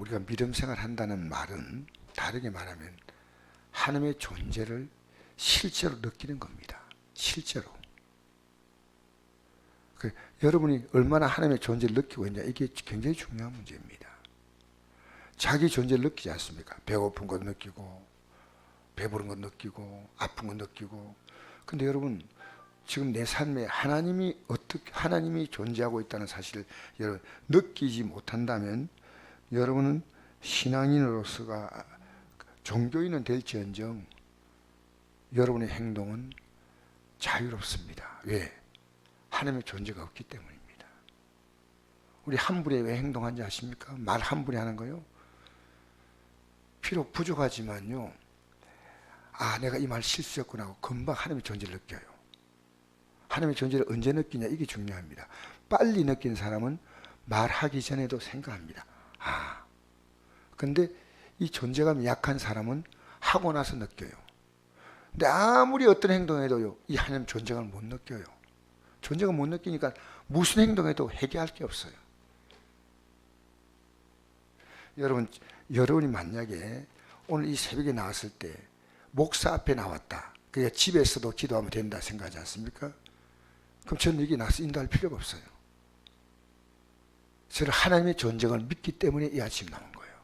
우리가 믿음 생활 한다는 말은 다르게 말하면 하나님의 존재를 실제로 느끼는 겁니다. 실제로. 그 여러분이 얼마나 하나님의 존재를 느끼고 있냐 이게 굉장히 중요한 문제입니다. 자기 존재를 느끼지 않습니까? 배고픈 것 느끼고 배부른 것 느끼고 아픈 것 느끼고 근데 여러분 지금 내 삶에 하나님이 어떻게 하나님이 존재하고 있다는 사실을 여러분 느끼지 못한다면 여러분은 신앙인으로서가 종교인은 될지언정 여러분의 행동은 자유롭습니다. 왜? 하나님의 존재가 없기 때문입니다. 우리 함부에 왜 행동하는지 아십니까? 말 함부에 하는 거요. 비록 부족하지만요. 아, 내가 이 말 실수했구나 하고 금방 하나님의 존재를 느껴요. 하나님의 존재를 언제 느끼냐 이게 중요합니다. 빨리 느낀 사람은 말하기 전에도 생각합니다. 아, 근데 이 존재감이 약한 사람은 하고 나서 느껴요. 근데 아무리 어떤 행동해도요, 이 하나님 존재감을 못 느껴요. 존재감 못 느끼니까 무슨 행동해도 해결할 게 없어요. 여러분, 여러분이 만약에 오늘 이 새벽에 나왔을 때 목사 앞에 나왔다. 그러니까 집에서도 기도하면 된다 생각하지 않습니까? 그럼 저는 여기 나서 인도할 필요가 없어요. 저는 하나님의 존재감을 믿기 때문에 이 아침 나온 거예요.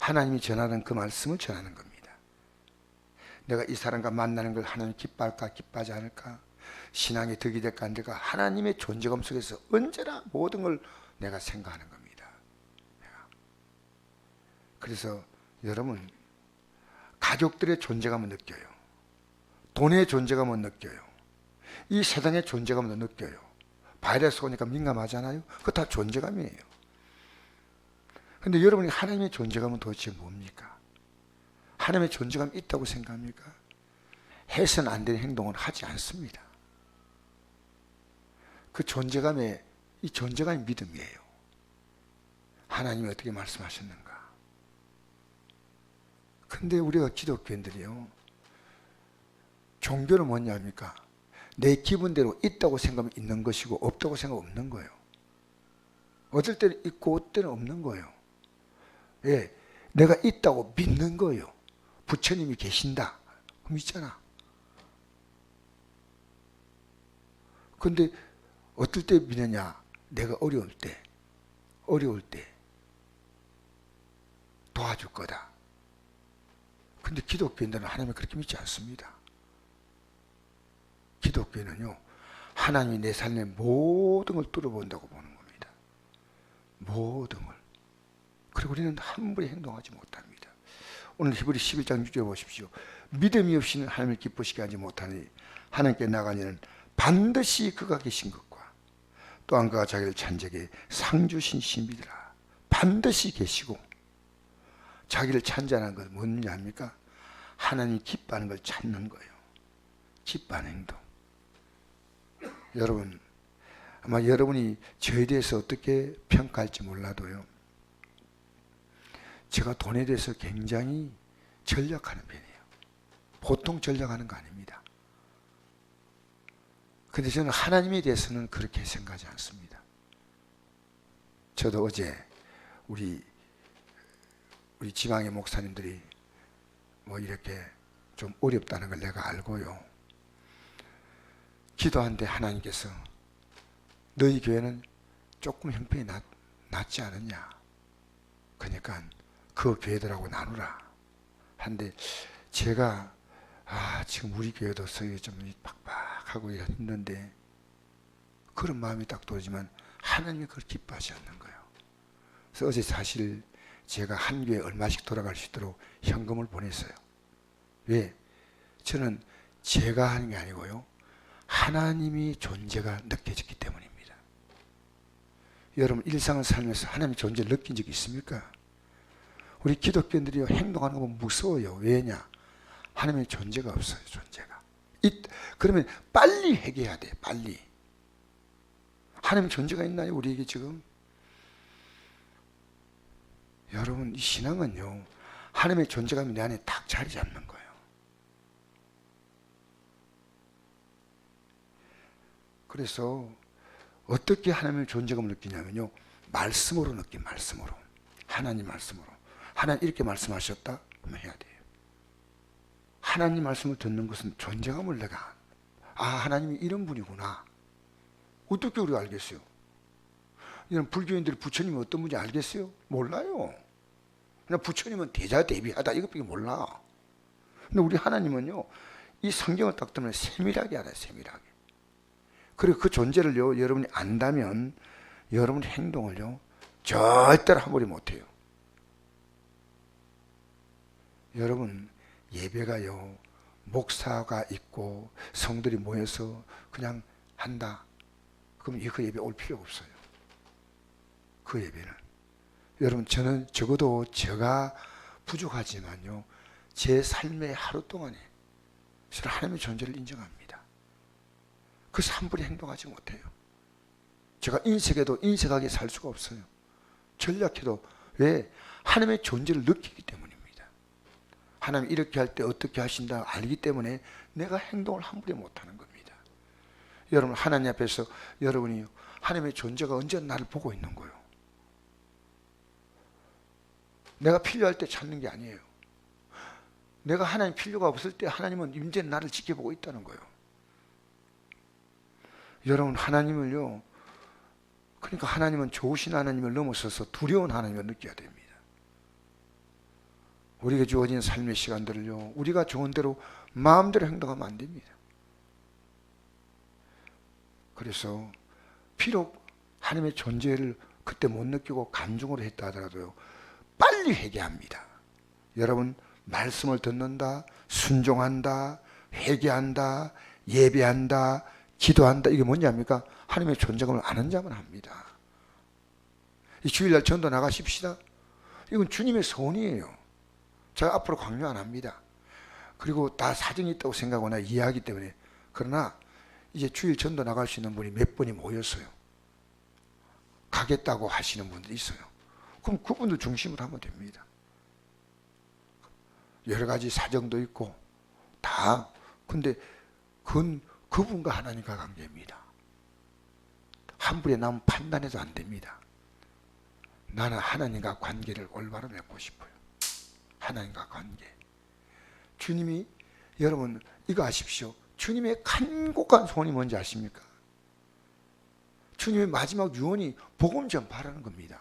하나님이 전하는 그 말씀을 전하는 겁니다. 내가 이 사람과 만나는 걸 하나님 기뻐할까 기뻐하지 않을까 신앙의 덕이 될까 안 될까 하나님의 존재감 속에서 언제나 모든 걸 내가 생각하는 겁니다. 그래서 여러분 가족들의 존재감을 느껴요. 돈의 존재감을 느껴요. 이 세상의 존재감을 느껴요. 바이러스 오니까 민감하잖아요. 그거 다 존재감이에요. 근데 여러분이 하나님의 존재감은 도대체 뭡니까? 하나님의 존재감이 있다고 생각합니까? 해서는 안 되는 행동을 하지 않습니다. 그 존재감에 이 존재감이 믿음이에요. 하나님이 어떻게 말씀하셨는가? 근데 우리가 기독교인들이요. 종교는 뭐냐입니까? 내 기분대로 있다고 생각하면 있는 것이고 없다고 생각하면 없는 거예요. 어떨 때는 있고 어떨 때는 없는 거예요. 예, 내가 있다고 믿는 거예요. 부처님이 계신다. 있잖아. 근데 어떨 때 믿느냐? 내가 어려울 때, 어려울 때 도와줄 거다. 근데 기독교인들은 하나님을 그렇게 믿지 않습니다. 기독교인은요, 하나님이 내 삶의 모든 걸 뚫어본다고 보는 겁니다. 모든 걸. 그리고 우리는 함부로 행동하지 못합니다. 오늘 히브리 11장 6절 보십시오. 믿음이 없이는 하나님을 기쁘시게 하지 못하니 하나님께 나가니는 반드시 그가 계신 것과 또한 그가 자기를 찬적에 상 주신 신비더라. 반드시 계시고 자기를 찬자는 것은 뭐냐 합니까? 하나님 기뻐하는 걸 찾는 거예요. 기뻐하는 행동. 여러분, 아마 여러분이 저에 대해서 어떻게 평가할지 몰라도요. 제가 돈에 대해서 굉장히 전략하는 편이에요. 보통 전략하는 거 아닙니다. 근데 저는 하나님에 대해서는 그렇게 생각하지 않습니다. 저도 어제 우리 우리 지방의 목사님들이 뭐 이렇게 좀 어렵다는 걸 내가 알고요. 기도한데 하나님께서 너희 교회는 조금 형편이 낮, 낮지 않느냐. 그러니까 그 교회들하고 나누라. 한데 제가 아 지금 우리 교회도 성이 좀 빡빡하고 있는데 그런 마음이 딱 들지만 하나님이 그걸 기뻐하지 않는 거예요. 그래서 어제 사실 제가 한 교회 얼마씩 돌아갈 수 있도록 현금을 보냈어요. 왜? 저는 제가 하는 게 아니고요. 하나님이 존재가 느껴졌기 때문입니다. 여러분 일상을 살면서 하나님의 존재를 느낀 적이 있습니까? 우리 기독교인들이 행동하는 거 무서워요. 왜냐? 하나님의 존재가 없어요. 존재가. 이, 그러면 빨리 회개해야 돼. 빨리. 하나님 존재가 있나요? 우리에게 지금? 여러분 이 신앙은요. 하나님의 존재감이 내 안에 딱 자리 잡는 거예요. 그래서 어떻게 하나님의 존재감을 느끼냐면요. 말씀으로 느낀 말씀으로. 하나님 말씀으로. 하나님 이렇게 말씀하셨다? 해야 돼요. 하나님 말씀을 듣는 것은 존재감을 내가 아 하나님이 이런 분이구나. 어떻게 우리가 알겠어요? 이런 불교인들이 부처님이 어떤 분인지 알겠어요? 몰라요. 그냥 부처님은 대자 대비하다 이것밖에 몰라. 근데 우리 하나님은요 이 성경을 딱 들으면 세밀하게 알아요 세밀하게. 그리고 그 존재를요 여러분이 안다면 여러분 행동을요 절대로 함부로 못해요. 여러분 예배가요 목사가 있고 성들이 모여서 그냥 한다. 그럼 그 예배 올 필요 없어요. 그 예배는 여러분 저는 적어도 제가 부족하지만요 제 삶의 하루 동안에 저는 하나님의 존재를 인정합니다. 그래서 함부로 행동하지 못해요. 제가 인색해도 인색하게 살 수가 없어요. 전략해도 왜 하나님의 존재를 느끼기 때문입니다. 하나님 이렇게 할 때 어떻게 하신다 알기 때문에 내가 행동을 함부로 못하는 겁니다. 여러분 하나님 앞에서 여러분이 하나님의 존재가 언제 나를 보고 있는 거예요. 내가 필요할 때 찾는 게 아니에요. 내가 하나님 필요가 없을 때 하나님은 임제 나를 지켜보고 있다는 거예요. 여러분 하나님을요. 그러니까 하나님은 좋으신 하나님을 넘어서서 두려운 하나님을 느껴야 됩니다. 우리에게 주어진 삶의 시간들을요. 우리가 좋은 대로 마음대로 행동하면 안 됩니다. 그래서 비록 하나님의 존재를 그때 못 느끼고 감정으로 했다 하더라도요. 빨리 회개합니다. 여러분 말씀을 듣는다, 순종한다, 회개한다, 예배한다, 기도한다. 이게 뭐냐입니까? 하나님의 존재감을 아는 자만 합니다. 이 주일날 전도 나가십시다. 이건 주님의 소원이에요. 제가 앞으로 강요 안 합니다. 그리고 다 사정이 있다고 생각하거나 이해하기 때문에 그러나 이제 주일 전도 나갈 수 있는 분이 몇 분이 모였어요. 가겠다고 하시는 분들이 있어요. 그럼 그분들 중심으로 하면 됩니다. 여러 가지 사정도 있고 다 근데 그건 그분과 하나님과 관계입니다. 함부로 남 판단해도 안 됩니다. 나는 하나님과 관계를 올바로 맺고 싶어요. 하나님과 관계. 주님이 여러분 이거 아십시오. 주님의 간곡한 소원이 뭔지 아십니까? 주님의 마지막 유언이 복음 전파라는 겁니다.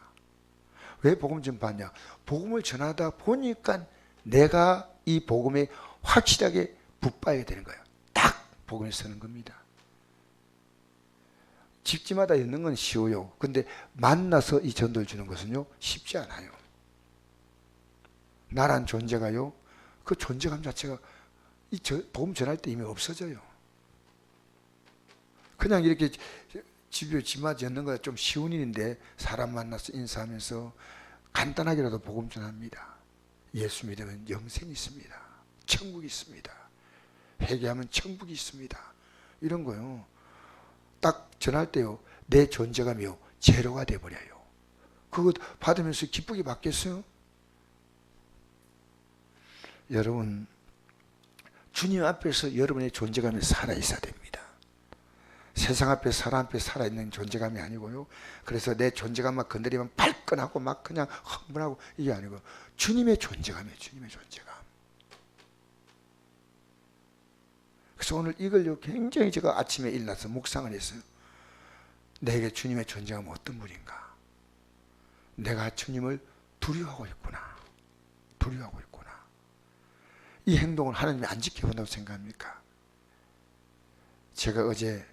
왜 복음 전파냐? 복음을 전하다 보니까 내가 이 복음에 확실하게 붙봐야 되는 거예요. 딱 복음에 서는 겁니다. 집집마다 있는 건 쉬워요. 근데 만나서 이 전도를 주는 것은요, 쉽지 않아요. 나란 존재가요, 그 존재감 자체가 이 복음 전할 때 이미 없어져요. 그냥 이렇게 집에 집마다 였는 거가 좀 쉬운 일인데 사람 만나서 인사하면서 간단하게라도 복음 전합니다. 예수 믿으면 영생이 있습니다. 천국이 있습니다. 회개하면 천국이 있습니다. 이런 거요. 딱 전할 때요. 내 존재감이요. 제로가 돼버려요. 그거 받으면서 기쁘게 받겠어요? 여러분, 주님 앞에서 여러분의 존재감이 살아있어야 됩니다. 세상 앞에 사람 앞에 살아있는 존재감이 아니고요. 그래서 내 존재감만 건드리면 발끈하고 막 그냥 흥분하고 이게 아니고 주님의 존재감이에요. 주님의 존재감. 그래서 오늘 이걸요 굉장히 제가 아침에 일어나서 묵상을 했어요. 내게 주님의 존재감은 어떤 분인가? 내가 주님을 두려워하고 있구나. 두려워하고 있구나. 이 행동을 하나님이 안 지켜본다고 생각합니까? 제가 어제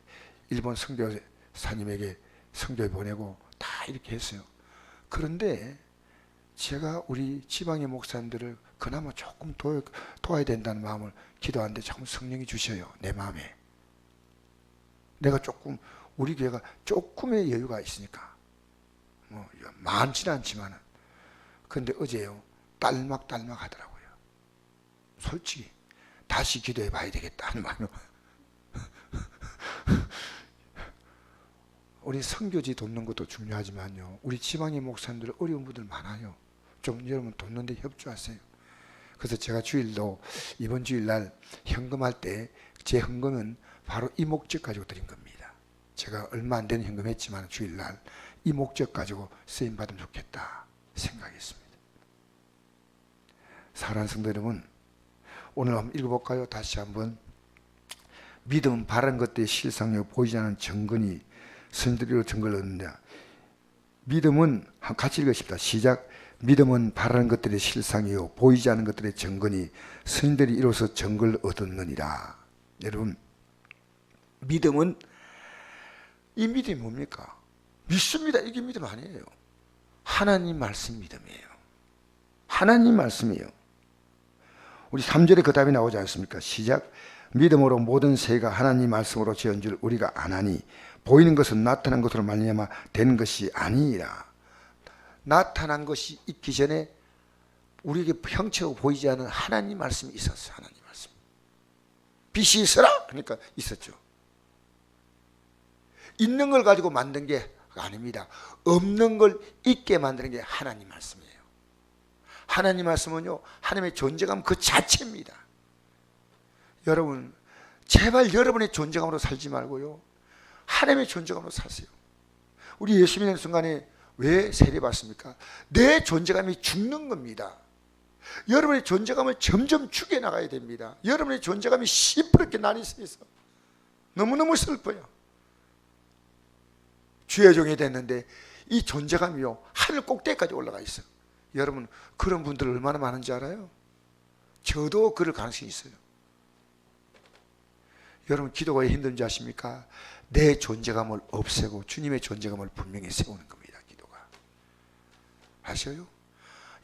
일본 선교사님에게 선교에 보내고 다 이렇게 했어요. 그런데 제가 우리 지방의 목사님들을 그나마 조금 도, 도와야 된다는 마음을 기도하는데 자꾸 성령이 주셔요. 내 마음에. 내가 조금 우리 교회가 조금의 여유가 있으니까 뭐 많지는 않지만은 근데 어제요 딸막딸막 하더라고요. 솔직히 다시 기도해 봐야 되겠다 하는 마음이 우리 선교지 돕는 것도 중요하지만요. 우리 지방의 목사님들 어려운 분들 많아요. 좀 여러분 돕는데 협조하세요. 그래서 제가 주일도 이번 주일날 현금할 때 제 현금은 바로 이 목적 가지고 드린 겁니다. 제가 얼마 안 되는 현금 했지만 주일날 이 목적 가지고 쓰임 받으면 좋겠다 생각했습니다. 사랑하는 성도 여러분, 오늘 한번 읽어볼까요? 다시 한번. 믿음은 바른 것들의 실상이요 보이지 않는 증거니 선들이로 증거를 얻는다. 믿음은 한 같이 읽으십니다. 시작. 믿음은 바라는 것들의 실상이요 보이지 않는 것들의 증거니 선들이 이로써 증거를 얻었느니라. 여러분 믿음은 이 믿음이 뭡니까? 믿습니다. 이게 믿음 아니에요. 하나님 말씀 믿음이에요. 하나님 말씀이에요. 우리 3절에 그 답이 나오지 않습니까? 시작. 믿음으로 모든 세가 하나님 말씀으로 지은 줄 우리가 아나니 보이는 것은 나타난 것으로 말미암아 된 것이 아니라 나타난 것이 있기 전에 우리에게 형체가 보이지 않은 하나님 말씀이 있었어요. 하나님 말씀. 빛이 있어라 그러니까 있었죠. 있는 걸 가지고 만든 게 아닙니다. 없는 걸 있게 만드는 게 하나님 말씀이에요. 하나님 말씀은요, 하나님의 존재감 그 자체입니다. 여러분, 제발 여러분의 존재감으로 살지 말고요. 하나님의 존재감으로 사세요. 우리 예수 믿는 순간에 왜 세례받습니까? 내 존재감이 죽는 겁니다. 여러분의 존재감을 점점 죽여나가야 됩니다. 여러분의 존재감이 시퍼렇게 나뉘어서 너무너무 슬퍼요. 주의 종이 됐는데 이 존재감이요 하늘 꼭대기까지 올라가 있어요. 여러분 그런 분들 얼마나 많은지 알아요? 저도 그럴 가능성이 있어요. 여러분 기도가 왜 힘든지 아십니까? 내 존재감을 없애고 주님의 존재감을 분명히 세우는 겁니다. 아셔요?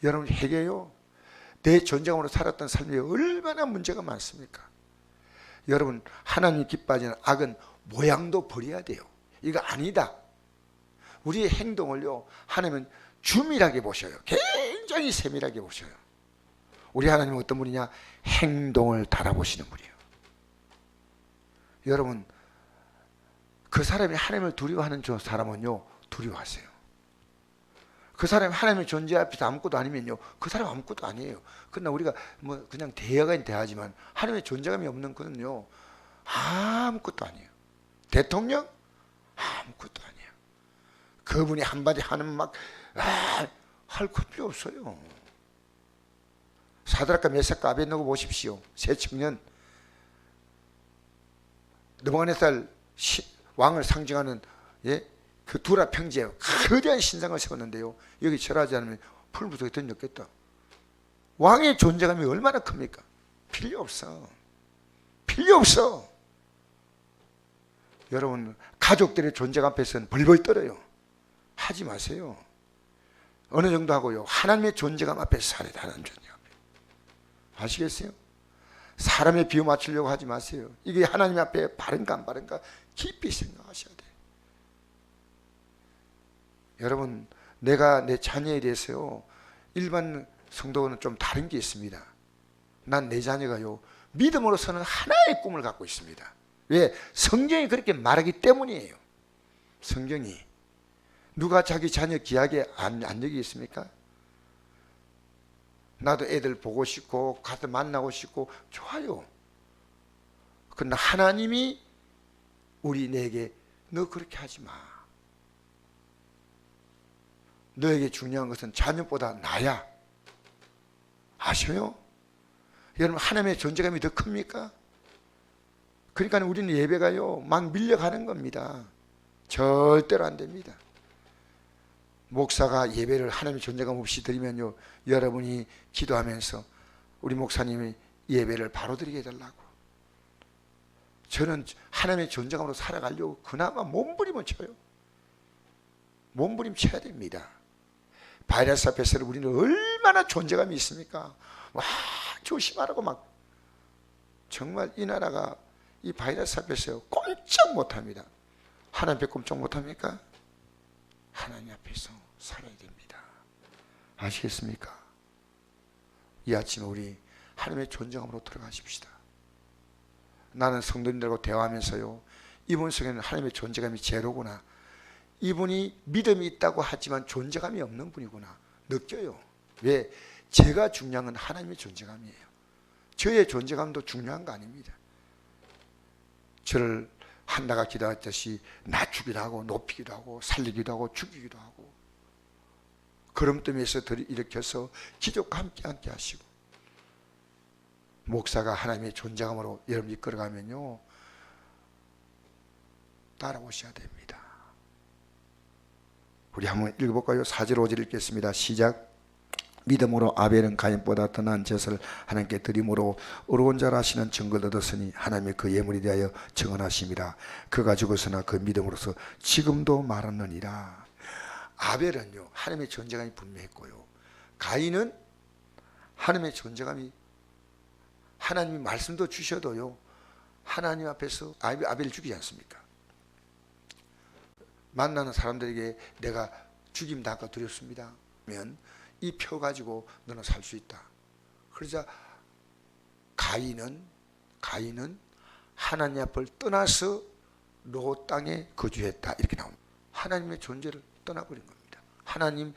여러분 회개요. 내 존재감으로 살았던 삶이 얼마나 문제가 많습니까? 여러분 하나님 기뻐하지는 악은 모양도 버려야 돼요. 이거 아니다. 우리의 행동을요 하나님은 주밀하게 보셔요. 굉장히 세밀하게 보셔요. 우리 하나님은 어떤 분이냐? 행동을 달아보시는 분이에요. 여러분 그 사람이 하나님을 두려워하는 저 사람은요 두려워하세요. 그 사람이 하나님의 존재 앞에서 아무것도 아니면요 그 사람 아무것도 아니에요. 그러나 우리가 뭐 그냥 대화가 대하지만 하나님의 존재감이 없는 그는요 아무것도 아니에요. 대통령 아무것도 아니에요. 그분이 한마디 하는 막할 필요 없어요. 사드락과 메삭과 아벤노고 보십시오. 새 청년 느부갓네살 왕을 상징하는 예? 그 두라 평지에 거대한 신상을 세웠는데요. 여기 절하지 않으면 풀무속에 던졌겠다. 왕의 존재감이 얼마나 큽니까? 필요 없어. 필요 없어. 여러분 가족들의 존재감 앞에서는 벌벌 떨어요. 하지 마세요. 어느 정도 하고요. 하나님의 존재감 앞에서 살아야 돼. 하나님 존재감. 아시겠어요? 사람의 비유 맞추려고 하지 마세요. 이게 하나님 앞에 바른가 안 바른가 깊이 생각하셔야 돼. 여러분, 내가 내 자녀에 대해서요. 일반 성도는 좀 다른 게 있습니다. 난 내 자녀가요. 믿음으로서는 하나의 꿈을 갖고 있습니다. 왜? 성경이 그렇게 말하기 때문이에요. 성경이. 누가 자기 자녀 귀하게 안, 안 여기겠습니까? 나도 애들 보고 싶고 가서 만나고 싶고 좋아요. 그러나 하나님이 우리 내게 너 그렇게 하지 마. 너에게 중요한 것은 자녀보다 나야. 아셔요? 여러분 하나님의 존재감이 더 큽니까? 그러니까 우리는 예배가요 막 밀려가는 겁니다. 절대로 안 됩니다. 목사가 예배를 하나님의 존재감 없이 드리면요 여러분이 기도하면서 우리 목사님이 예배를 바로 드리게 해달라고 저는 하나님의 존재감으로 살아가려고 그나마 몸부림을 쳐요 몸부림 쳐야 됩니다 바이러스 앞에서 우리는 얼마나 존재감이 있습니까 와 조심하라고 막 정말 이 나라가 이 바이러스 앞에서 꼼짝 못 합니다 하나님 앞에 꼼짝 못 합니까? 하나님 앞에서 살아야 됩니다. 아시겠습니까? 이 아침에 우리 하나님의 존재감으로 들어가십시다. 나는 성도님들하고 대화하면서요. 이분 속에는 하나님의 존재감이 제로구나. 이분이 믿음이 있다고 하지만 존재감이 없는 분이구나. 느껴요. 왜? 제가 중요한 건 하나님의 존재감이에요. 저의 존재감도 중요한 거 아닙니다. 저를 한나가 기도했듯이 낮추기도 하고 높이기도 하고 살리기도 하고 죽이기도 하고 걸음더미에서 들이 일으켜서 기적과 함께 함께 하시고 목사가 하나님의 존재감으로 여러분 이끌어가면요 따라오셔야 됩니다. 우리 한번 읽어볼까요? 4절 5절 읽겠습니다. 시작. 믿음으로 아벨은 가인보다 더 나은 제사를 하나님께 드림으로 어려운 자라 하시는 증거를 얻었으니 하나님의 그 예물에 대하여 증언하심이라 그가 죽었으나 그 믿음으로서 지금도 말하느니라 아벨은요 하나님의 존재감이 분명했고요 가인은 하나님의 존재감이 하나님이 말씀도 주셔도요 하나님 앞에서 아벨, 아벨을 죽이지 않습니까 만나는 사람들에게 내가 죽임 당할까 두렵습니다 면 이 표 가지고 너는 살 수 있다. 그러자 가인은 가인은 하나님 앞을 떠나서 로 땅에 거주했다 이렇게 나옵니다. 하나님의 존재를 떠나버린 겁니다. 하나님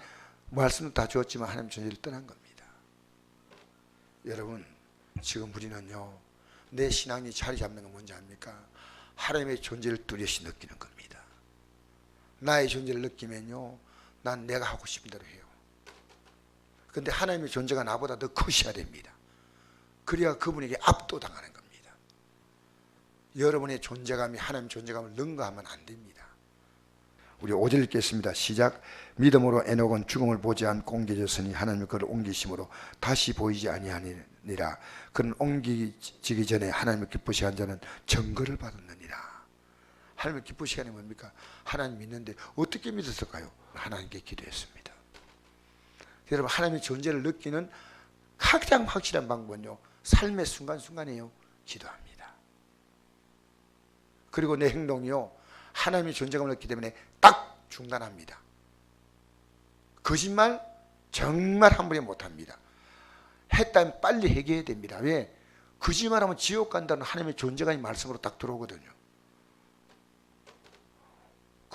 말씀도 다 주었지만 하나님 존재를 떠난 겁니다. 여러분 지금 우리는요 내 신앙이 자리 잡는 건 뭔지 압니까? 하나님의 존재를 뚜렷이 느끼는 겁니다. 나의 존재를 느끼면요 난 내가 하고 싶은 대로 해요. 근데 하나님의 존재가 나보다 더 크셔야 됩니다. 그래야 그분에게 압도당하는 겁니다. 여러분의 존재감이 하나님 존재감을 능가하면 안 됩니다. 우리 5절 읽겠습니다. 시작. 믿음으로 에녹은 죽음을 보지 않고 옮겨졌으니 하나님이 그를 옮기심으로 다시 보이지 아니하니라. 그는 옮기지기 전에 하나님을 기쁘시게 한 자는 증거를 받았느니라. 하나님을 기쁘시게 하는 뭡니까? 하나님 믿는데 어떻게 믿었을까요? 하나님께 기도했습니다. 여러분 하나님의 존재를 느끼는 가장 확실한 방법은요. 삶의 순간순간이에요. 기도합니다. 그리고 내 행동이요. 하나님의 존재감을 느끼기 때문에 딱 중단합니다. 거짓말 정말 한 번에 못합니다. 했다면 빨리 해결해야 됩니다. 왜? 거짓말하면 지옥 간다는 하나님의 존재감이 말씀으로 딱 들어오거든요.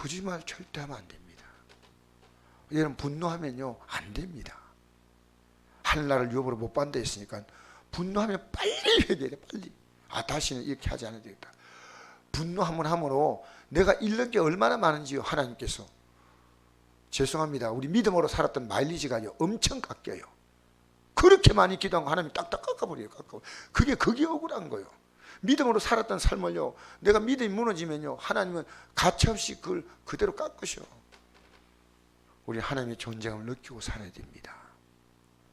거짓말 절대 하면 안 됩니다. 여러분 분노하면요 안 됩니다. 하늘나라를 유업으로 못 받는다 했으니까 분노하면 빨리 해야 돼요. 빨리. 아 다시는 이렇게 하지 않아야 되겠다. 분노하면 함으로 내가 잃는 게 얼마나 많은지요 하나님께서 죄송합니다. 우리 믿음으로 살았던 마일리지가요 엄청 깎여요. 그렇게 많이 기도한 거 하나님이 딱딱 깎아버려요. 깎아. 그게 그게 억울한 거예요. 믿음으로 살았던 삶을요 내가 믿음이 무너지면요 하나님은 가차없이 그걸 그대로 깎으셔. 우리 하나님의 존재감을 느끼고 살아야 됩니다.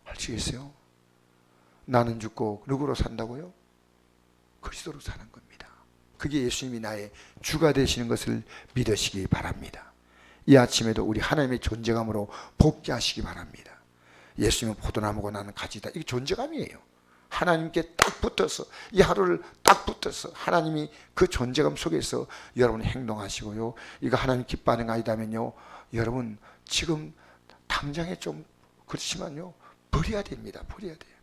아시겠어요? 나는 죽고 누구로 산다고요? 그리스도로 사는 겁니다. 그게 예수님이 나의 주가 되시는 것을 믿으시기 바랍니다. 이 아침에도 우리 하나님의 존재감으로 복귀하시기 바랍니다. 예수님은 포도나무고 나는 가지다. 이게 존재감이에요. 하나님께 딱 붙어서 이 하루를 딱 붙어서 하나님이 그 존재감 속에서 여러분 행동하시고요. 이거 하나님 기뻐하는 거 아니다면요. 여러분 지금 당장에 좀 그렇지만요. 버려야 됩니다. 버려야 돼요.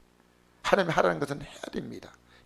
하나님이 하라는 것은 해야 됩니다.